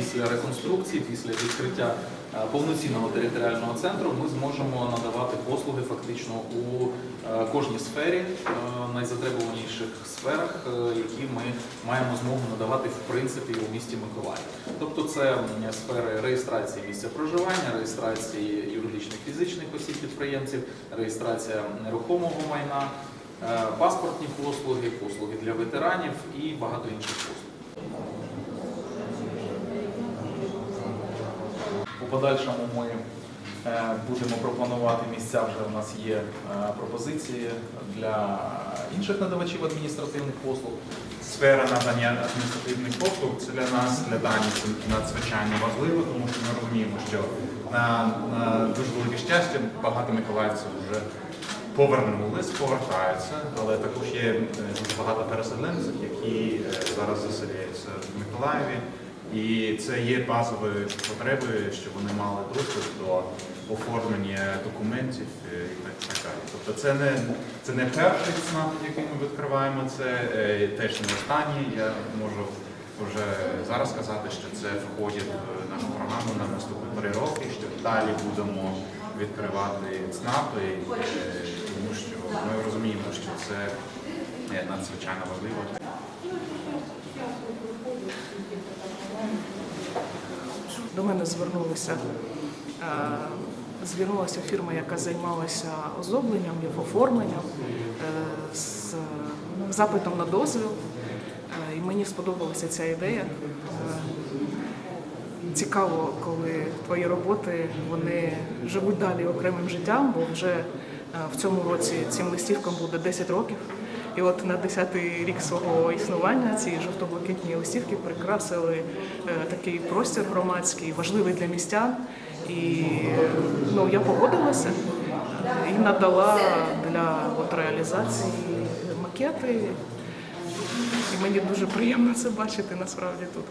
після реконструкції, після відкриття е, повноцінного територіального центру, ми зможемо надавати послуги фактично у е, кожній сфері, е, найзатребуваніших сферах, які ми маємо змогу надавати в принципі у місті Миколаїв. Тобто це сфери реєстрації місця проживання, реєстрації юридичних фізичних осіб підприємців, реєстрація нерухомого майна, паспортні послуги, послуги для ветеранів і багато інших послуг. У подальшому ми е, будемо пропонувати місця. Вже у нас є е, пропозиції для інших надавачів адміністративних послуг. Сфера надання адміністративних послуг це для нас, для Дані, це надзвичайно важливо, тому що ми розуміємо, що на, на дуже велике щастя багато миколаївців вже повернулись, повертаються, але також є е, багато переселенців, які зараз заселяються в Миколаєві. І це є базові потреби, щоб вони мали доступ до оформлення документів е, і так далі. Тобто це не, це не перший ЦНАП, який ми відкриваємо, це е, теж не останній. Я можу вже зараз сказати, що це входить в нашу програму на наступні три роки, що далі будемо відкривати ЦНАПи, е, тому що ми розуміємо, що це надзвичайно важливо. До мене звернулися, е, звернулася фірма, яка займалася оздобленням і оформленням е, з запитом на дозвіл. Е, І мені сподобалася ця ідея. Цікаво, коли твої роботи вони живуть далі окремим життям, бо вже в цьому році цим листівкам буде 10 років. І от на 10-й рік свого існування ці жовто-блакитні листівки прикрасили е, такий простір громадський, важливий для містян. І ну, я погодилася і надала для от, реалізації макети. І мені дуже приємно це бачити насправді тут.